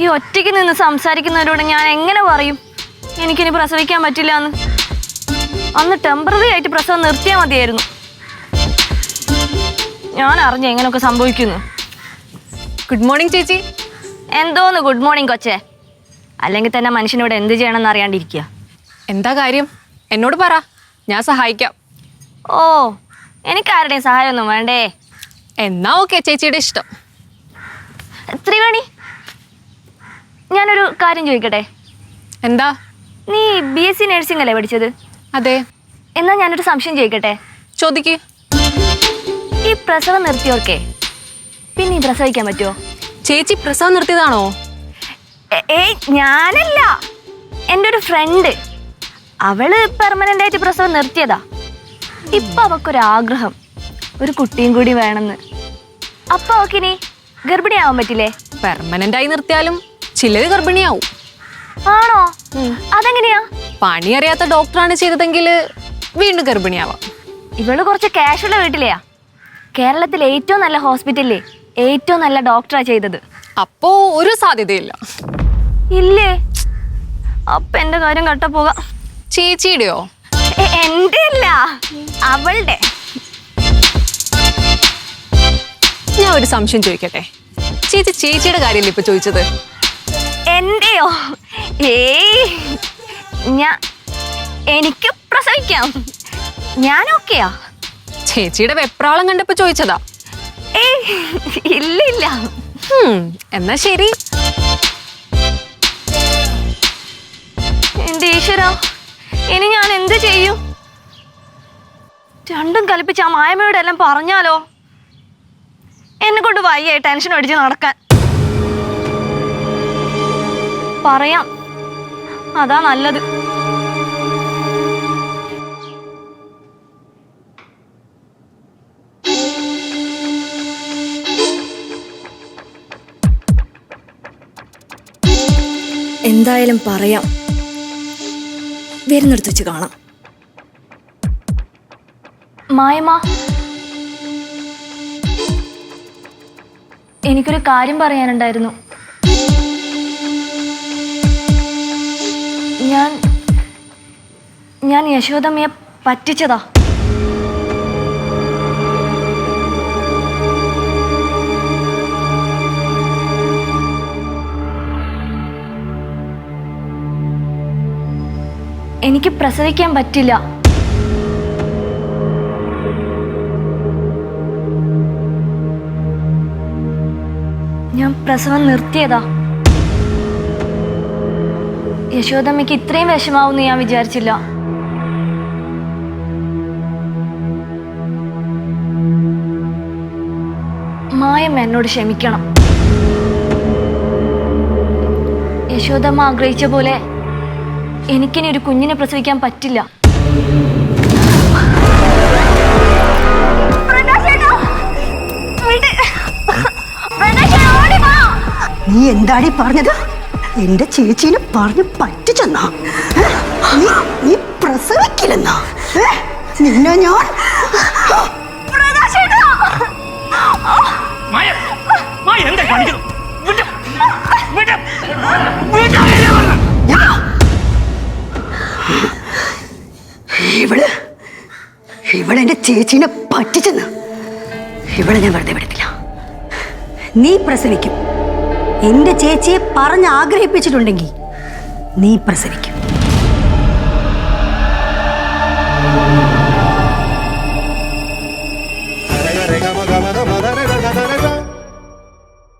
ഈ ഒറ്റയ്ക്ക് നിന്ന് സംസാരിക്കുന്നവരോട് ഞാൻ എങ്ങനെ പറയും? എനിക്കിനി പ്രസവിക്കാൻ പറ്റില്ല എന്ന് അന്ന് ടെമ്പററി ആയിട്ട് പ്രസവം നിർത്തിയാൽ മതിയായിരുന്നു. ഞാൻ അറിഞ്ഞ എങ്ങനെയൊക്കെ സംഭവിക്കുന്നു. ഗുഡ് മോർണിംഗ് ചേച്ചി. എന്തോന്ന് ഗുഡ് മോർണിംഗ് കൊച്ചേ? അല്ലെങ്കിൽ തന്നെ മനുഷ്യനോട് എന്ത് ചെയ്യണമെന്ന് അറിയാണ്ടിരിക്കുക. എന്താ കാര്യം? എന്നോട് പറ. ഞാൻ സഹായിക്കാം. ഓ എനിക്ക് ആരുടെയും സഹായമൊന്നും വേണ്ടേ? എന്നാ ഓക്കെ ചേച്ചിയുടെ ഇഷ്ടം. ത്രിവേണി ഞാനൊരു കാര്യം ചോദിക്കട്ടെ? എന്താ? നീ ബി എസ് സി നഴ്സിംഗ് അല്ലേ പഠിച്ചത്? അതെ. എന്നാ ഞാനൊരു സംശയം ചോദിക്കട്ടെ? ചോദിക്ക്. ഈ പ്രസവം നിർത്തിയോക്കെ പിന്നെ ഈ പ്രസവിക്കാൻ പറ്റുമോ ചേച്ചി പ്രസവം നിർത്തിയതാണോ? ഏയ് ഞാനല്ല. എന്റെ ഒരു ഫ്രണ്ട് അവൾ പെർമനന്റ് ആയിട്ട് പ്രസവം നിർത്തിയതാ. ഇപ്പൊ അവക്കൊരാഗ്രഹം. ഒരു കുട്ടിയും കൂടി വേണമെന്ന്. അപ്പൊ അവക്കിനി ഗർഭിണിയാവാൻ പറ്റില്ലേ? പെർമനന്റ് ആയി നിർത്തിയാലും ചിലര് ഗർഭിണിയാവും. ആണോ? അതെങ്ങനെയാ? പണി അറിയാത്ത ഡോക്ടറാണ് ചെയ്തതെങ്കിൽ വീണ്ടും ഗർഭിണിയാവാം. ഇവൾ കുറച്ച് ക്യാഷുള്ള വീട്ടിലെയാ. കേരളത്തിൽ ഏറ്റവും നല്ല ഹോസ്പിറ്റലിലെ ഏറ്റവും നല്ല ഡോക്ടറാ ചെയ്തത്. അപ്പോ ഒരു സാധ്യതയില്ല. ഇല്ലേ? അപ്പൊ എന്റെ കാര്യം കട്ട പോകാം. ചേച്ചിയുടെയോ? എന്റെ അല്ല അവളുടെ. ഞാൻ ഒരു സംശയം ചോദിക്കട്ടെ? ചേച്ചി ചേച്ചിയുടെ കാര്യമല്ലേ ഇപ്പൊ ചോദിച്ചത്? എന്റെയോ ഏയ് ഞാൻ എനിക്ക് പ്രസവിക്കാം. ഞാൻ ഓക്കെയാ. ചേച്ചിയുടെ വെപ്രാളം കണ്ടപ്പോ ചോദിച്ചതാ. ഏയ് ഇല്ല ഇല്ല ഹും, എന്നാ ശരി. എന്റെ ഈശ്വര ഇനി ഞാൻ എന്ത് ചെയ്യും? രണ്ടും കൽപ്പിച്ച് ആ മായമയോട് പറഞ്ഞാലോ? എന്നെ കൊണ്ട് വയ്യ ടെൻഷൻ അടിച്ച് നടക്കാൻ. പറയാം. അതാ നല്ലത്. എന്തായാലും പറയാം. വരുന്നിടത്ത് വെച്ച് കാണാം. മായമ്മ എനിക്കൊരു കാര്യം പറയാനുണ്ടായിരുന്നു. ഞാൻ യശോദമ്മയെ പറ്റിച്ചതാ. എനിക്ക് പ്രസവിക്കാൻ പറ്റില്ല. ഞാൻ പ്രസവം നിർത്തിയതാ. യശോദമ്മയ്ക്ക് ഇത്രയും വിഷമാവുമെന്ന് ഞാൻ വിചാരിച്ചില്ല. മായം എന്നോട് ക്ഷമിക്കണം. യശോദമ്മ ആഗ്രഹിച്ച പോലെ എനിക്കിനി ഒരു കുഞ്ഞിനെ പ്രസവിക്കാൻ പറ്റില്ല. നീ എന്താടി പറഞ്ഞത്? എന്റെ ചേച്ചീനെ പറഞ്ഞു പറ്റിച്ചെന്നാ? നീ പ്രസവിക്കില്ലെന്നാ? നിന്നെ ഞാൻ മായ മായ എന്താ കാണിക്കുന്നു? ഇവൾ ഇവളെ എന്റെ ചേച്ചീനെ പറ്റിച്ചെന്ന്. ഇവളെ ഞാൻ വെറുതെ വിടത്തില്ല. നീ പ്രസവിക്കും. എന്റെ ചേച്ചിയെ പറഞ്ഞ് ആഗ്രഹിപ്പിച്ചിട്ടുണ്ടെങ്കിൽ നീ പ്രസവിക്കും.